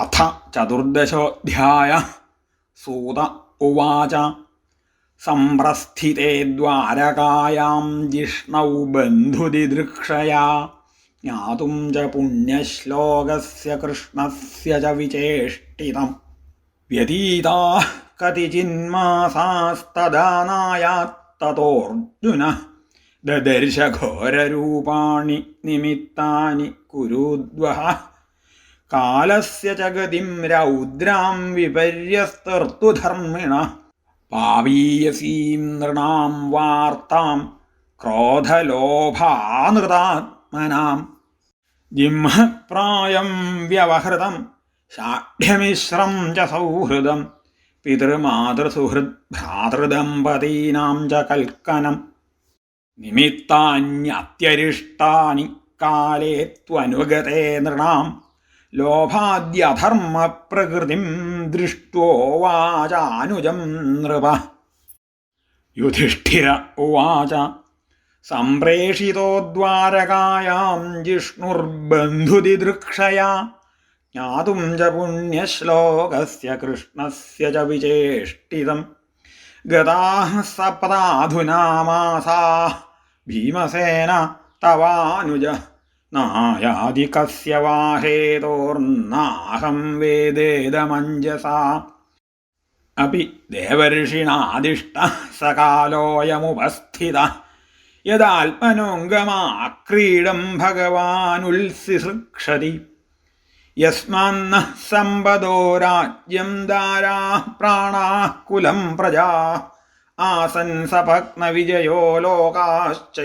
അഥ ചതുർദശോധ്യായ സൂത ഉവാച. സംപ്രസ്ഥിതേ ദ്വാരകായാം ജിഷ്ണൗ ബന്ധുതിദൃക്ഷയാ. ജ്ഞാതും ച പുണ്യശ്ലോകസ്യ കൃഷ്ണസ്യ ച വിചേഷ്ടിതം. വ്യതീതാ കതിചിന്മാസാസ്തദാനായാത്തതോർജുന ദദർശ നിമിത്തുരുദ്വഹ നിമിത്താനി കാലസ്യ ചഗതിം ഗതിം രൗദ്രാം വിപര്യസ്തർത്തുധർമ്മിണ പാവീയസീം നൃണാം വാർത്താം ക്രോധലോഭാനൃതാത്മനാം. ജിംഹപ്രായം വ്യവഹൃതം ഷാഢ്യമിശ്രം ച സൗഹൃദം പിതൃമാതൃസുഹൃദ് ഭ്രാതൃദമ്പതീനാം ച കൽക്കനം. നിമിത്താന്യത്യരിഷ്ടാനി കാലേ ത്വനുഗതേ നൃണാം ലോഭാദ്യധർമ്മപ്രകൃതിം ദൃഷ്ടോവാചാനുജം നൃപ. യുധിഷ്ഠിര ഉവാച സംപ്രേഷിതോദ്വാരകായാം ജിഷ്ണുർബന്ധുതിദൃക്ഷയാ. ജ്ഞാതും ച പുണ്യശ്ലോകസ്യ കൃഷ്ണസ്യ ച വിചേഷ്ടിതം. ഗതാः സപദാധുനാമാസാ മാസാः ഭീമസേന തവാനുജ. നായാതി വാഹേതോർന്നാഹം വാഹേതോർനാഹം വേദേദമഞ്ജസാ അപി ദേവർഷിണാദിഷ്ട സകാലോയമുപസ്ഥിത. യദാത്മനോംഗമാക്രീഡം ഭഗവാനുൽസിസൃക്ഷതി. യസ്മാന്ന സമ്പദോ രാജ്യം ദാരാ പ്രാണാ കുലം പ്രജാ. ആസൻ സഭഗ്നവിജയോ ലോകാശ്ച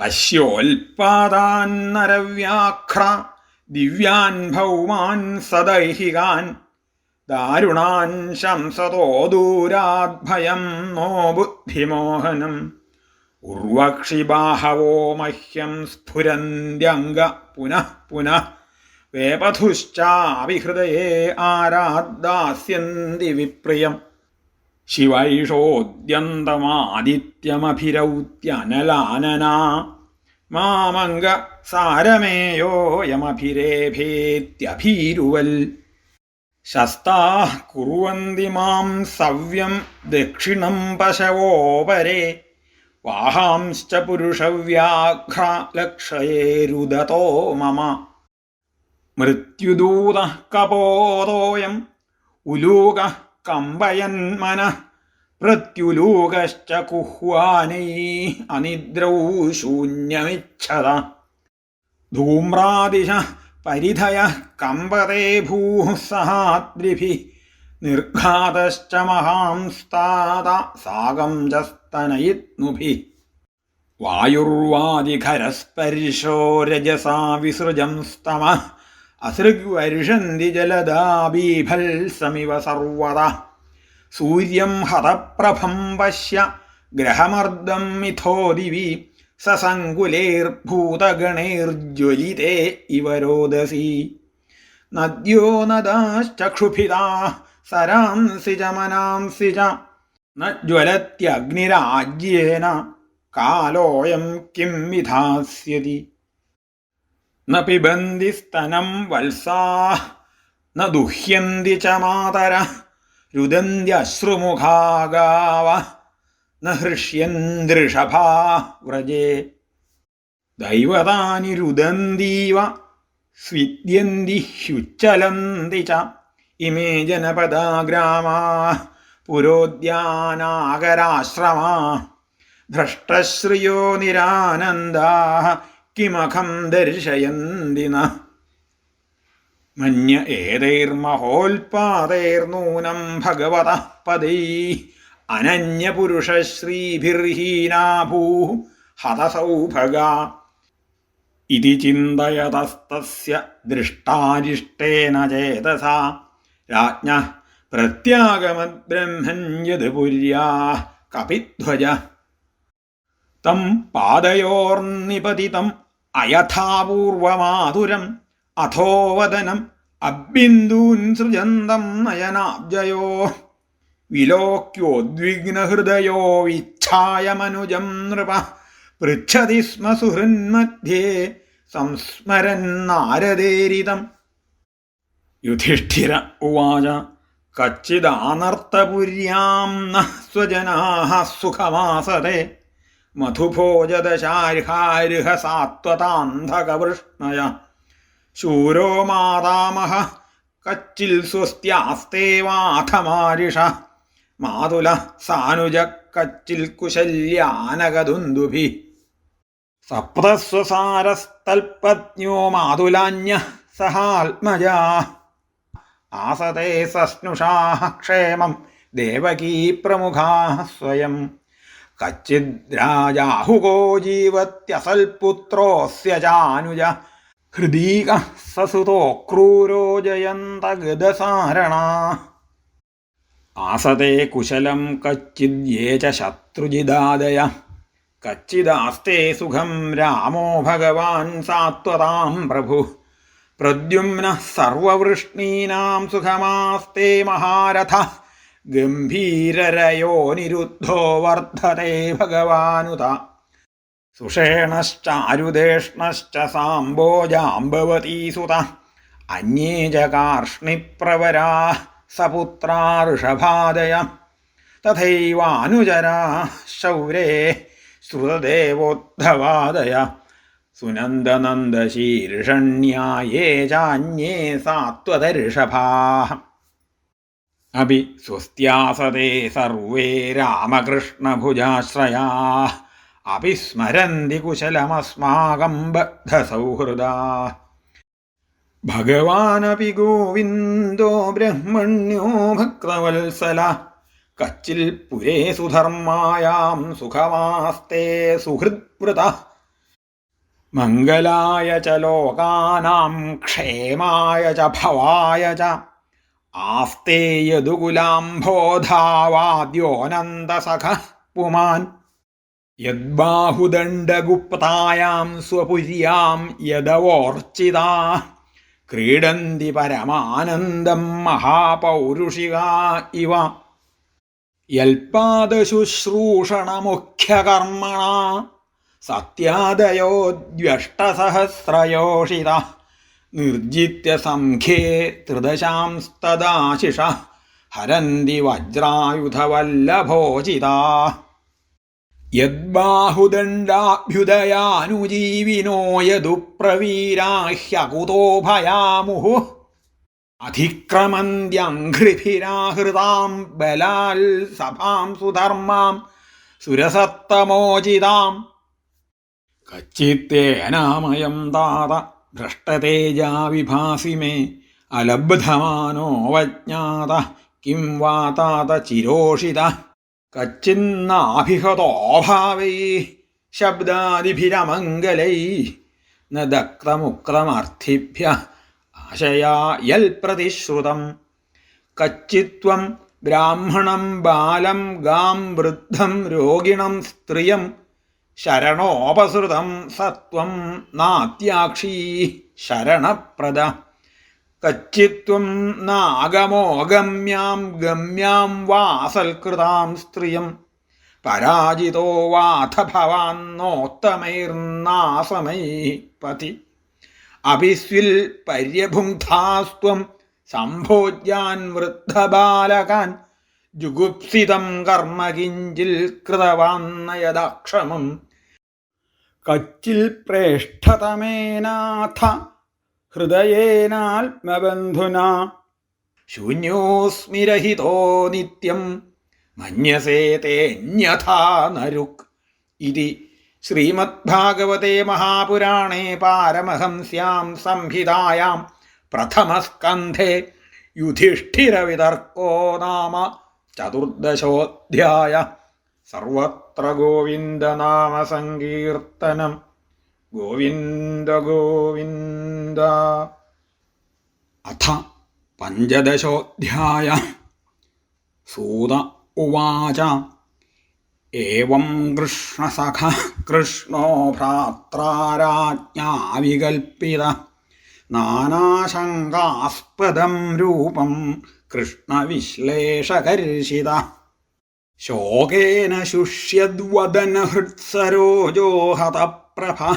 യദനുഗ്രഹാത് പശ്യോൽപാദാൻ നരവ്യാഘ്ര ദിവ്യാൻ ഭൗമാൻ സദൈഹികാൻ ദാരുണാൻ ശംസതോ ദൂരാദ്ഭയം നോ ബുദ്ധിമോഹനം ഉർവക്ഷിബാഹവോ മഹ്യം സ്ഫുരന്ത്യംഗ പുനഃ പുനഃ വേപഥുശ്ചാവിഹൃദയേ ആരാദ്ദാസ്യന്തി വിപ്രിയം. ശിവൈഷോദ്യന്തമാദിത്യമഭിരൗത്യനലാനനാ മാമംഗ സാരമേയോയമഭിരേഭേത്യഭീരുവൽ ശസ്താ കുറുവന്തി മാം സവ്യം ദക്ഷിണം പശവോപരെ. വാഹാംശ്ച പുരുഷവ്യാഘ്ര ലക്ഷയേരുദതോ മമ. മൃത്യുദൂത കപോതോയം. ഉലൂക കമ്പയന്മന പ്രത്യുലൂകശ്ച കുഹ്വാനൈ അനിദ്രൗ ശൂന്യമിച്ഛത. ധൂമ്രാദിശ പരിധയ കമ്പതേ ഭൂഃ സഹാദ്രിഭി നിർഘാതശ്ച മഹാംസ്താത സാഗം ച സ്തനയിത്നുഭി വായുർവാദിഖരസ്പർശോ രജസാ വിസൃജം സ്തമ അസൃഗ്വർഷന്തി ജലദാബീഭൽസമിവ സർവത സൂര്യം ഹതപ്രഭം പശ്യ ഗ്രഹമർദ്ദം മിഥോ ദിവി സസങ്കുലേർഭൂതഗണേർജ്വലിതേ ഇവ രോദസി നദ്യോ നദാശ്ചക്ഷുഭിതാ സരാംസി ച ച. ന ജ്വലത്യഗ്നിരാജ്യേന കാലോയം കിം വിധാസ്യതി. ന പിബന്തി സ്തനം വത്സാ ന ദുഹ്യന്തി ച മാതര. രുദന്ത്യശ്രുമുഖാ നൃഷ്യന്ദൃഷഭാ വ്രജേ. ദൈവതാനി രുദന്തീവ സ്വിദ്യന്തി ഹ്യുച്ചലന്തി ച ഇമേ ജനപദാ ഗ്രാമാ പുരോദ്യാനാകരാശ്രമാ ഭ്രഷ്ടശ്രിയോ നിരാനന്ദാ കിമഖം ദർശയന്തി ന. മന്യ ഏതൈർമഹോൽപാദൈർനൂനം ഭഗവത പദൈ. അനന്യപുരുഷശ്രീഭിർഹീനാ ഭൂ ഹതസൗഭഗ. ഇതി ചിന്തയതസ്തസ്യ ദൃഷ്ടാരിഷ്ടേന ചേതസ. രാജ്ഞ പ്രത്യാഗമദ്ബ്രഹ്മൻ യത് പുര്യാ കപിധ്വജ. തം പാദയോർനിപതിതം അയഥാപൂർവമാതുരം അഥോവദനം അബിന്ദൂൻ സൃജന്തം നയനാബ്ജയോ വിലോക്യോദ്വിഗ്നഹൃദയോ വിച്ഛായമനുജം നൃപ പൃച്ഛതി സ്മ സുഹൃന്മധ്യേ സംസ്മരൻ നാരദേരിതം. യുധിഷ്ഠിര ഉവാച കച്ചിദാനർത്തപുര്യാം സ്വജനാ സുഖമാസതെ. സുഖമാസത്തെ മധുഭോജദശാർഹാരിഹ സാത്വതാന്ധകവൃഷ്ണയ. ശൂരോ മാതാമഹ കച്ചിൽ സ്വസ്ത്യാസ്തേവാഥമാരിഷ മാതുല സാനുജ കച്ചിൽ കുശല്യാനകദുന്ദുഭി സപ്തസ്വസാരസ്തൽപത്ന്യോ മാതുലാന്യ സഹാത്മജാ. ആസതേ സസ്നുഷാ ക്ഷേമം ദേവകീ പ്രമുഖാ സ്വയം. കച്ചിദ്രാജാഹുകോ ജീവത്യസൽപുത്രോസ്യ ചാനുജ ഹൃദീക സസുതോ ക്രൂരോ ജയന്തഗദസാരണ. ആസതേ കുശലം കച്ചിദ്യേ ച ശത്രുജിദാദയ കച്ചിദാസ്തേ സുഖം രാമോ ഭഗവാൻ സാത്വതാം പ്രഭു. പ്രദ്യുമ്ന സർവവൃഷ്ണീനാം സുഖമാസ്തേ മഹാരഥ. ഗംഭീരരയോ വർദ്ധത്തെ ഭഗവാനുത. സുഷേണശ്ചാരുദേഷ്ണശ്ച സാംബോജാംബവതീ സുത. അന്യേ ച കാർഷ്ണിപ്രവരാ സപുത്രാ ഋഷഭാദയ. തഥൈവാനുചരാ ശൗരേ ശ്രുതദേവോദ്ധവാദയ. സുനന്ദനന്ദശീർഷണ്യായേ ചാന്യേ സാത്വതഋഷഭാ അഭി സ്വസ്ത്യാസതേ സർവേ രാമകൃഷ്ണഭുജാശ്രയാ. അഭി സ്മരന്തി കുശലമസ്മാകം ബദ്ധസൗഹൃദാ ഭഗവാനപി ഗോവിന്ദോ ബ്രഹ്മണ്യോ ഭക്തവത്സല. കച്ചിൽ പുരേ സുധർമായാം സുഖമാസ്തേ സുഹൃദ്വൃത മംഗലായ ച ലോകാനാം ക്ഷേമായ ച ഭവായ ച. ആസ്തേ യദുകുലാംബോധാവാദ്യോനന്ദസഖ പുമാൻ. യദ്ബാഹുദണ്ഡഗുപ്തായാം സ്വപുര്യാം യദവോർച്ചിതാ. ക്രീഡന്തി പരമാനന്ദം മഹാപൗരുഷിക ഇവ. യൽപാദശുശ്രൂഷണമുഖ്യകർമ്മണ സത്യാദയോ ദ്വഷ്ടസഹസ്രയോഷിത നിർജിത്യ സംഖ്യേ ത്രിദശാംസ്തദാശിഷ. ഹരന്തി വജ്രായുധവല്ലഭോചിത. യദ്ബാഹുദണ്ഡാഭ്യുദയാനുജീവിനോ യദുപ്രവീരാഹ്യകുതോ ഭയാമുഹു. അധിക്രമന്ത്യഘ്രിഭിരാഹൃതാം ബലാൽ സഭാം സുധർമാം സുരസത്തമോചിതാം. കച്ചിത്തേനാമയം താത ഭ്രഷ്ടതേജാവിഭാസി മേ അലബ്ധമാനോ വജ്ഞാത കിം വാ താത ചിരോഷിത. കച്ചിന്നാഭിഹതോഭാവൈ ശബ്ദാദിഭിരമംഗലൈ. ന ദക്തമുക്തമർത്ഥിഭ്യ ആശയാ യൽ പ്രതിശ്രുതം. കച്ചിത്വം ബ്രാഹ്മണം ബാലം ഗാം വൃദ്ധം രോഗിണം സ്ത്രിയം. ശരണോപസൃതം സത്വം നാത്യാക്ഷീ ശരണപ്രദ. കച്ചിത്വം നാഗമോ ഗമ്യാം വാസൽകൃതാം സ്ത്രിയം. പരാജിതോ വാഥ ഭവാന്നോത്തമൈർനാസമൈ പതി. അഭിസ്വിൽ പര്യഭുങ്ധാസ്ത്വം സംഭോജ്യാൻ വൃദ്ധബാലകാൻ ജുഗുപ്സിതം കർമ്മ കിഞ്ചിൽ കൃതവാന്നയദക്ഷമം കച്ചിൽ പ്രേഷ്ഠതമേനാഥ ഹൃദയേനാത്മബന്ധുന. ശൂന്യോസ്മിരഹിതോ നിത്യം. മന്യസേ തേന്യഥാ നരുക്. ഇതി ശ്രീമദ്ഭാഗവതേ മഹാപുരാണേ പാരമഹംസ്യാം സംഹിതായാം പ്രഥമസ്കന്ധേ യുധിഷ്ഠിരവിതർക്കോ നാമ ചതുർദശോധ്യായ. സർവത്ര ഗോവിന്ദനാമസങ്കീർത്തനം ഗോവിന്ദ ഗോവിന്ദ. അഥ പഞ്ചദശോധ്യായ. സൂത ഉവാച. ഏവം കൃഷ്ണസഖ കൃഷ്ണോ ഭ്രാത്രാരാജ്ഞാ വികൽപ്പിത നാനാശങ്കാസ്പദം രൂപം കൃഷ്ണവിശ്ലേഷകർഷിത ശോകേന ശുഷ്യദ്വദന ഹൃത്സരോജോ ഹതപ്രഭ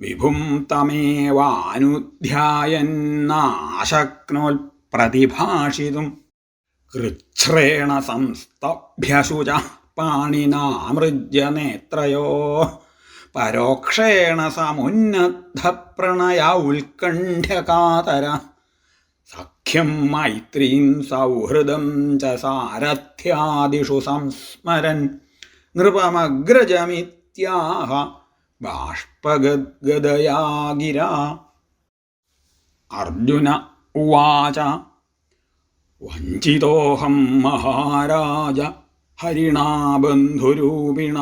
വിഭും തമേവാനുധ്യായന്നാശക്നോൽപ്രതിഭാഷിതും കൃച്ഛ്രേണ സംസ്തഭ്യശുച പാണിനാമൃജ്യ നേത്രയോ. പരോക്ഷേണ സമുന്നദ്ധ പ്രണയ ഉത്കണ്ഠ്യകാതര സഖ്യം മൈത്രീം സൗഹൃദം ച സാരഥ്യാദിഷു സംസ്മരൻ. നൃപമഗ്രജമിത്യാഹ ബാഷ്പഗദ്ഗദയാ ഗിര അർജുന ഉവാച വഞ്ചിതോഹം മഹാരാജ ഹരിണാ ബന്ധുരൂപിണ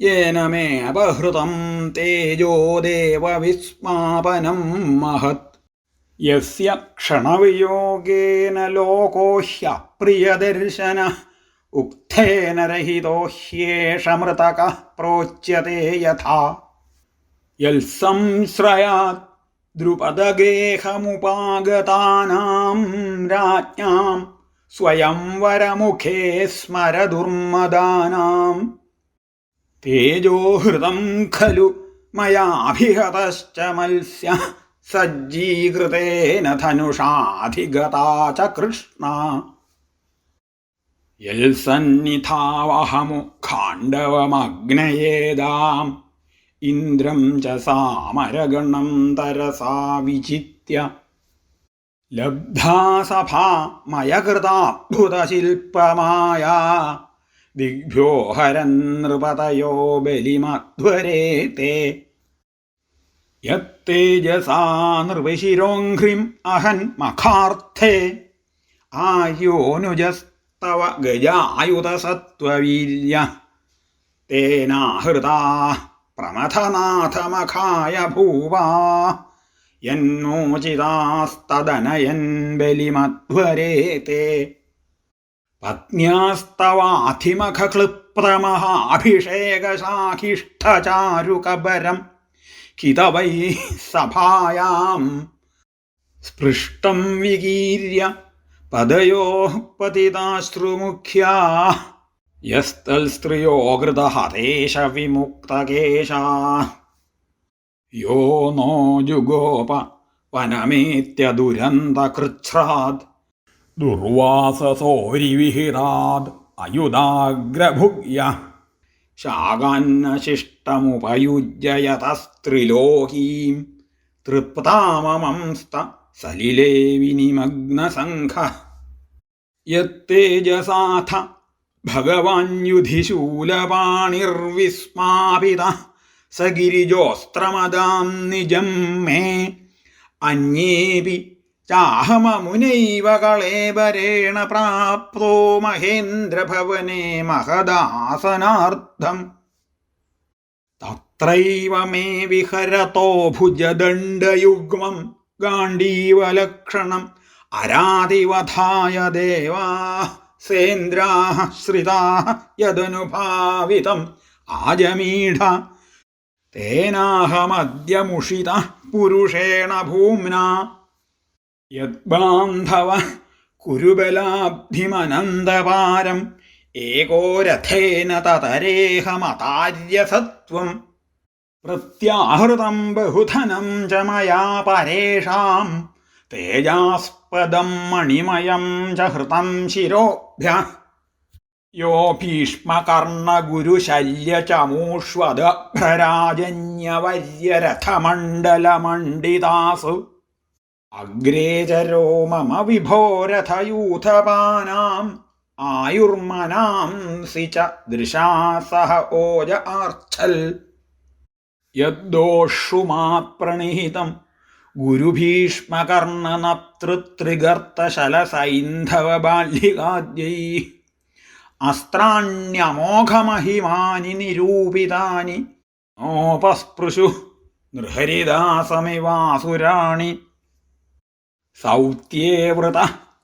യേന മേ അപഹൃതം തേജോ ദേവവിസ്മാപനം മഹത്. യസ്യ ക്ഷണവിയോഗേന ലോകോ ഹ്യപ്രിയദർശന ഉക്തേന രഹിതോ ഹ്യേഷമൃതക പ്രോച്യത്തെ യഥാ യൽസംശ്രയാത് ദ്രുപദഗേഹമുപാഗതാനാം രാജ്ഞാം സ്വയംവരമുഖേ സ്മരദുർമദാനാം തേജോഹൃതം ഖലു മയാഭിഹതശ്ച മത്സ്യ സജ്ജീകൃതേന ധനുഷാധിഗതാ ച കൃഷ്ണ യൽസന്നിധാവഹമുഖാണ്ഡവമഗ്നയേതാം ഇന്ദ്രം ച സാമരഗണം തരസാ വിചിത്യ ലബ്ധാസഭാ മയകൃതാത്ഭുതശില്പമായ ദിഗ്ഭ്യോ ഹരൻ നൃപതയോ ബലിമധ്വരേ തേ യത്തേജസാ നൃപശിരോഘ്രിം അഹൻ മഖാർത്ഥേ ആയോനുജസ്തവ ഗജായുധസത്വവീര്യ തേനാഹൃതാ പ്രമഥനാഥമഖായ ഭൂവാ. യന്മോചിതാസ്തദനയൻ ബലിമധ്വരേ തേ പത്ന്യാസ്തവാധിമഖക്ലിപ്തമഹാഭിഷേകശാഖിഷ്ഠചാരുകബരം കിതവൈ സഭായാം. സ്പൃഷ്ടം വികീര്യ പദയോ പതിതാശ്രുമുഖ്യാ യസ്തൽസ്ത്രിയോ ഗൃതഹതേശ വിമുക്തകേശാ യോ നോ ജുഗോപ വനമേത്യദുരന്തകൃച്ഛ്രാത് ദുർവാസസോരിവിഹിതാത് അയുധാഗ്രഭുഗ്യ ശാകാന്നശിഷ്ടമുപയുജ്യയതസ്ത്രിലോകീം തൃപ്താമമംസ്ത സലിലേ വിനിമഗ്നസംഘ യത്തേജസാഥ ഭഗവാന്യുധിശൂലപാണിർവിസ്മാപിത സ ഗിരിജോസ്ത്രമദാം നിജം മേ. അന്യേപി ചാഹമമുനൈവ കളേബരേണ പ്രാപ്തോ മഹേന്ദ്രഭവനെ മഹദാസനാർത്ഥം. തത്രൈവ മേ വിഹരതോ ഭുജദണ്ഡയുഗ്മം ഗാണ്ഡീവലക്ഷണം. അരാതിവധായ ദേവാ സേന്ദ്രാः ശ്രിതാः യദനുഭാവിതം ആജമീഢ. തേനാഹമദ്യമുഷിതः പുരുഷേണ ഭൂമ്നാ. യദ്ബാന്ധവ കുരുബലാബ്ധിമനന്തപാരം. ഏകോരഥേന തതരേഹമതാര്യസത്വം. പ്രത്യാഹൃതം ബഹുധനം ച മയാ പരേഷാം തേജാസ്പദം മണിമയം ച ഹൃതം ശിരോഭ്യ. യോ ഭീഷ്മകർണഗുരുശല്യചമൂഷ്വദഭ്രരാജന്യവര്യരഥമണ്ഡലമണ്ഡിതാസു അഗ്രേചരോ മമ വിഭോരഥയൂഥപാനാം ആയുർമനാംസി ച ദൃശാ സഹ ഓജ ആർച്ചൽ. യദ്ദോഷുമാ പ്രണിഹിതം ഗുരുഭീഷ്മകർണനതൃത്രിഗർത്തശലസൈന്ധവബാല്യകാദ്യൈ അസ്ത്രാണ്യമോഘമഹിമാനി നിരൂപിതാനി നോപസ്പൃശു നൃഹരിദാസമിവാസുരാണി സൗത്യേ വൃത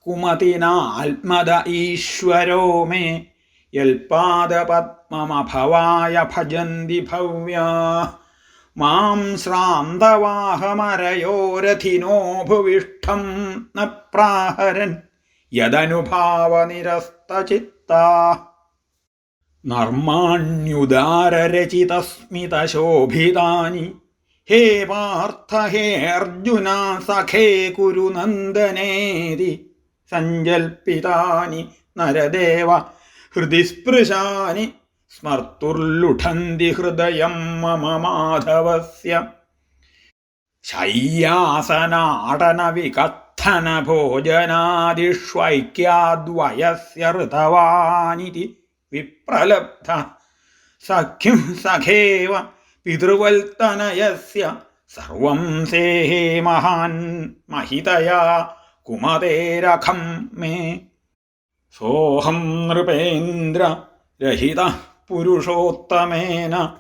കുമതിനാത്മദ ഈശ്വരോ മേ യൽപാദപത്മമഭവായ ഭജന്തി ഭവ്യാ മാം ശ്രാന്തവാഹമരയോരഥിനോ ഭുവിഷ്ടം ന പ്രാഹരൻ യദനുഭാവനിരസ്തചിത്ത. നർമാണ്യുദാരരചിതസ്മിതശോഭിതാനി. ഹേ പാർത്ഥ ഹേ അർജുന സഖേ കുരുനന്ദനേതി. നന്ദനേതി നരദേവ ഹൃദി സ്പൃശാനി സ്മർത്തുർലുഠന്തി ഹൃദയം മമ മാധവസ്യ ശയ്യാസനാടന വികഥന ഭോജനാദിഷ്വൈക്യാദ്വയസ്യ ഋതവാനിതി വിപ്രലബ്ധ സഖ്യം സഖേവ പിതൃവൽത്തനയസ്യ സർവം സേഹേ മഹാൻ മഹിതയാ കുമതേരഖം മേ സോഹം നൃപേന്ദ്ര രഹിത പുരുഷോത്തമേന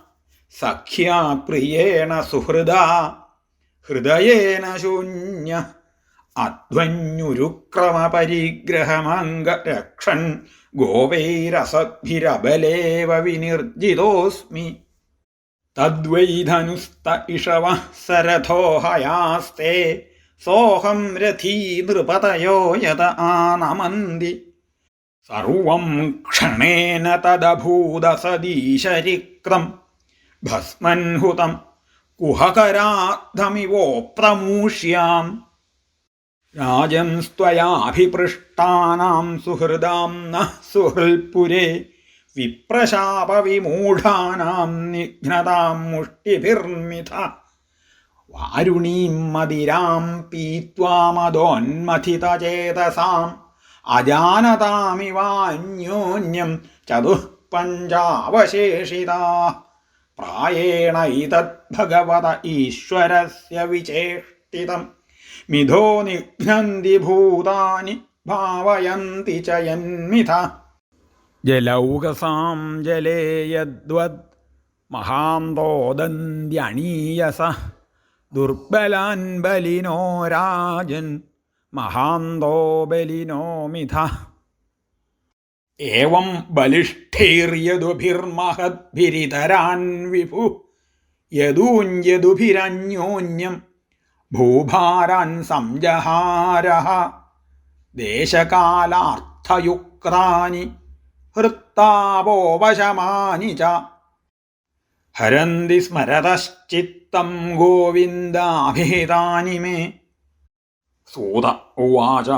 സഖ്യാ പ്രിയേണ സുഹൃദ ഹൃദയേന ശൂന്യ അധ്വന്യുരുക്രമപരിഗ്രഹമംഗരക്ഷൻ ഗോവൈരസദ്ഭിരബലേവ വിനിർജിതോസ്മി. തദ്വൈധനുസ്ത ഇഷവ സരഥോ ഹയാസ്തേ സോഹം രഥീ നൃപതയോ യത ആനമന്തി സർവം ക്ഷണേന തദഭൂതസദീശരിക്തം ഭസ്മൻഹുതം കുഹകരാധമിവോപ്രമൂഷ്യാം രാജംസ്ത്വയാഭിപൃഷ്ടാനാം സുഹൃദാം നഃ സുഹൃൽപുരേ വിപ്രശാപവിമൂഢാനാം നിഘ്നതാം മുഷ്ടിഭിർമിഥ. വാരുണീം മതിരാം പീത്വാമദോന്മഥിതചേതസാം അജാനതാമിവാന്യോന്യം ചതുഃപഞ്ചാവശേഷിതാ. പ്രായേണ ഇതദ്ഭഗവത ഈശ്വരസ്യ വിചേഷ്ടിതം. മിഥോ നിഘ്നന്തി ഭൂതാനി ഭാവയന്തി ച യന്മിഥ. ജലൗകസാം ജലേ യദ്വത് മഹാന്തോദന്ത്യണീയസ. ദുർബലാൻ ബലിനോ രാജൻ മഹാന്തോ ഏവം ബലിഷ്ഠൈര്യതുഭിർമഹദ്ഭിരിതരാൻ വിഭു. യദൂഞ്യതുഭിരന്യോന്യം ഭൂഭാരാൻ സംജഹാര ദേശകാലാർത്ഥയുക്താനി ഹൃത്താപോപശമാനി ച. ഹരന്തി സ്മരതശ്ചിത്തം ഗോവിന്ദാഭിഹിതാനി മേ. സൂത ഉവാച.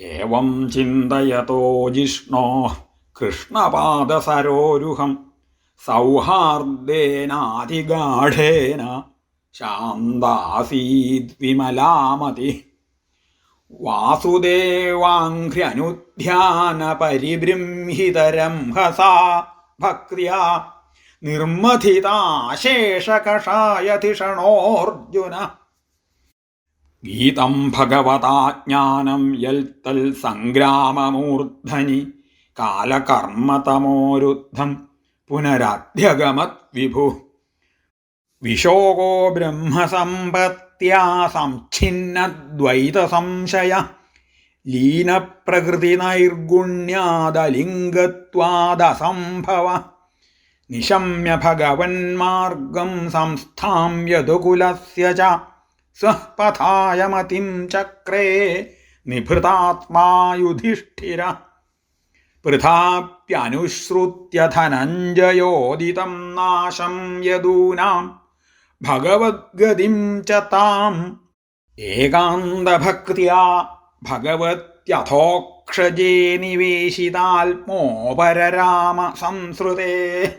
ഏവം ചിന്തയതോ ജിഷ്ണോ. കൃഷ്ണപാദസരോരുഹം. സൗഹാർദ്ദേനാതിഗാഢേന ശാന്താസീത് വിമലാമതി വാസുദേവാഘ്ര്യനുധ്യാനപരിബൃംഹിതരംഹസാ ഭക്ര്യാ. നിർമ്മഥിതാശേഷകഷായധിഷണോർജുന. ഗീതം ഭഗവതാജ്ഞാനം യൽത്തൽ സംഗ്രാമമൂർധനി കാലകർമ്മതമോരുദ്ധം പുനരധ്യഗമത് വിഭു. വിശോകോ ബ്രഹ്മസമ്പത്യാ സംഛിന്നദ്വൈതസംശയ ലീനപ്രകൃതിനൈർഗുണ്യാദലിംഗത്വാദസംഭവ. നിശമ്യ ഭഗവന്മാർഗം സംസ്ഥാമ്യതുകുലസ്യ ച സ്വപഥായ മതിം ചക്രേ നിഭൃതാത്മായുധിഷ്ഠിര. പൃഥാപ്യനുശ്രുത്യ ധനഞ്ജയോദിതം നാശം യദൂനാം. ഭഗവദ്ഗതിം ച താം. ഏകാന്തഭക്തിയാ ഭഗവത്യഥോക്ഷജേ നിവേശിതാത്മോപരരാമ സംസൃതേ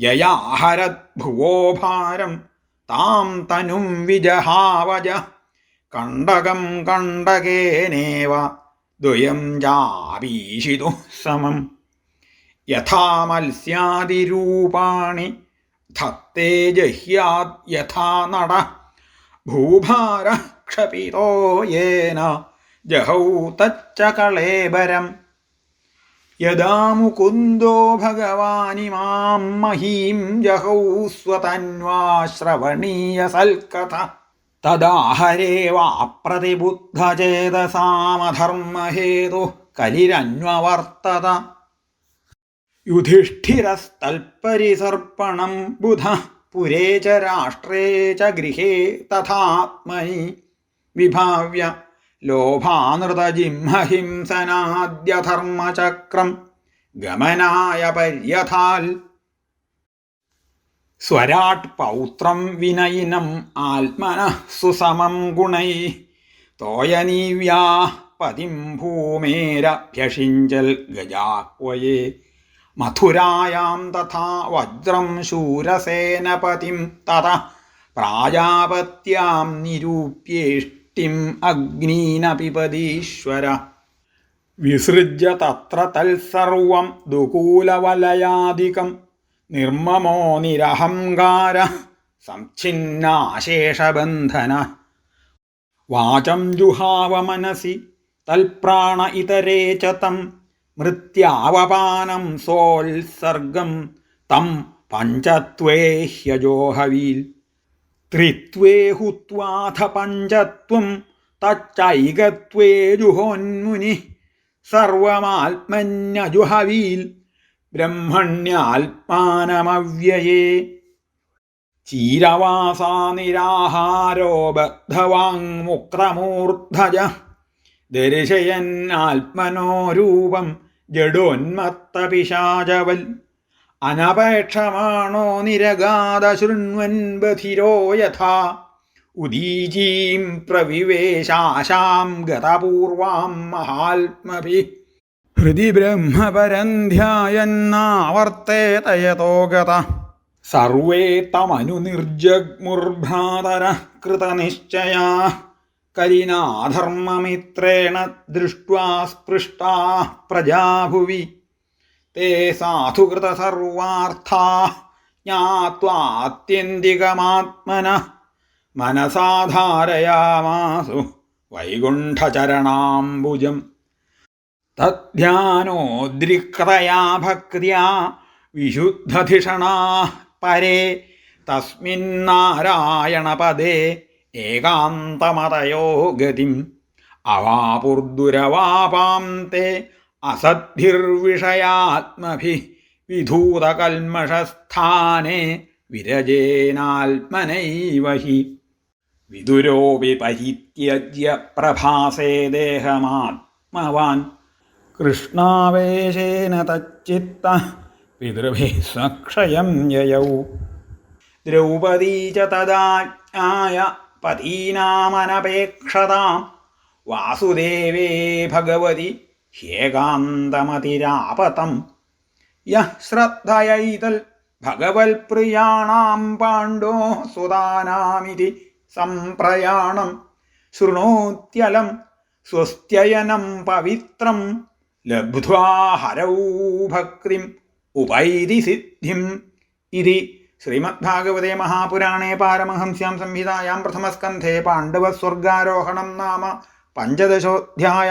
യയാഹരദ്ഭുവോ ഭാരം താം തനും വിജഹാവജ. കണ്ടകം കണ്ടകേനേവ. ദ്വയം ചാപീഷിതു സമം. യഥാ മത്സ്യാതിരൂപാണി. ധത്തേ ജഹ്യാത് യഥാ നട. ഭൂഭാര ക്ഷപിതോ യേന. ജഹൗ തച്ച കളേബരം യദാ മുകുന്ദോ ഭഗവാനിമാം മഹീം ജഹൗ സ്വതന്വാശ്രവണീയ സൽക്കഥ തദാഹരേവാപ്രതിബുദ്ധചേതസാമധർമ്മഹേതു കലിരന്വവർത്തത. യുധിഷ്ഠിരസ്തൽപരിസർപ്പണം ബുധ പുരേ ച രാഷ്ട്രേ ച ഗൃഹേ തഥാത്മനി. വിഭാവ്യ ലോഭാനൃതജിംഹഹിംസനാദ്യധർമ്മചക്രം ഗമനായ പര്യഥാൽ സ്വരാട് പൗത്രം വിനയിനം ആത്മന സുസമം ഗുണൈ. തോയനീവ്യാ പതിം ഭൂമേരഭ്യഷിഞ്ചൽ ഗജാക്വയേ. മഥുരായാം തഥാ വജ്രം ശൂരസേനപതിം തത പ്രാജാപത്യാം നിരൂപ്യേഷ്ടിം അഗ്നീനപിപതീശ്വര. വിസൃജ്യ തത്ര തൽസർവം ദുകൂലവലയാധികം നിർമ്മമോ നിരഹങ്കാര സംഛിന്നാശേഷബന്ധന. വാചം ജുഹാവ മനസി തൽപ്രാണ ഇതരേ ച മൃത്യാവപാനം സോത്സർഗം തം പഞ്ചത്വേ ഹ്യജോഹവീൽ ത്രിത്വേ ഹുത്വാഥ പഞ്ചത്വം തച്ചൈകത്വേ ജുഹോന്മുനി സർവമാത്മന്യജുഹവീൽ ബ്രഹ്മണ്യാത്മാനമവ്യയേ. ചീരവാസാ നിരാഹാരോ ബദ്ധവാങ്മുക്തമൂർധജ ദർശയൻ ആത്മനോ രൂപം ജഡോന്മത്തപിശാചവൽ. അനപേക്ഷമാണോ നിരഗാത ശൃണ്വൻ ബധിരോ യഥാ? ഉദീചീം പ്രവിവേശാശാം ഗതപൂർവാം മഹാത്മഭി. ഹൃദി ബ്രഹ്മപരന്ധ്യായന്നാവർത്തേതയതോ ഗത. സർവേ തമനുനിർജഗ്മുർഭ്രാതര കൃതനിശ്ചയാ. കരിനാധർമ്മമിത്രേണ ദൃഷ്ട്വാ സ്പൃഷ്ടാ പ്രജാഭുവി ते സാധുകൃതസർവാർത്ഥാ ജ്ഞാത്വാത്യന്തികമാത്മന മനസാധാരയാമാസു വൈകുണ്ഠചരണാംബുജം. തദ്ധ്യാനോദ്രിക്തയാ ഭക്തിയാ വിശുദ്ധധിഷണാ പരേ തസ്മിന്നാരായണപദേ ഏകാന്തമതയോ ഗതിം. അവാപുർദുരവാപാം തേ അസദ്ഭിർവിഷയാത്മഭി വിധൂതകൽമഷസ്ഥാനെ വിരജേനാത്മനൈവ ഹി. വിദുരോപി പരിത്യജ്യ പ്രഭാസേ ദേഹമാത്മവാൻ. കൃഷ്ണാവേശേന തച്ചിത്ത പിതൃഭിः സക്ഷയം യയൗ. ദ്രൗപദീ ച തദാജ്ഞായ പതീനാമനപേക്ഷതാം. വാസുദേവേ ഭഗവതി ഹ്യേകാന്തമതിരാപതം യഃ ശ്രദ്ധയൈതൽ ഭഗവൽപ്രിയാണാം പാണ്ഡോ സുതാനാമിതി സംപ്രയാണം ശൃണോത്യലം സ്വസ്ത്യയനം പവിത്രം ലബ്ധ്വാ ഹരൗ ഭക്തിം ഉപൈതി സിദ്ധിം ഇതി ശ്രീമദ്ഭാഗവതേ മഹാപുരാണേ പാരമഹംസ്യാം സംഹിതായാം പ്രഥമസ്കന്ധേ പാണ്ഡവസ്വർഗാരോഹണം നാമ പഞ്ചദശോധ്യായ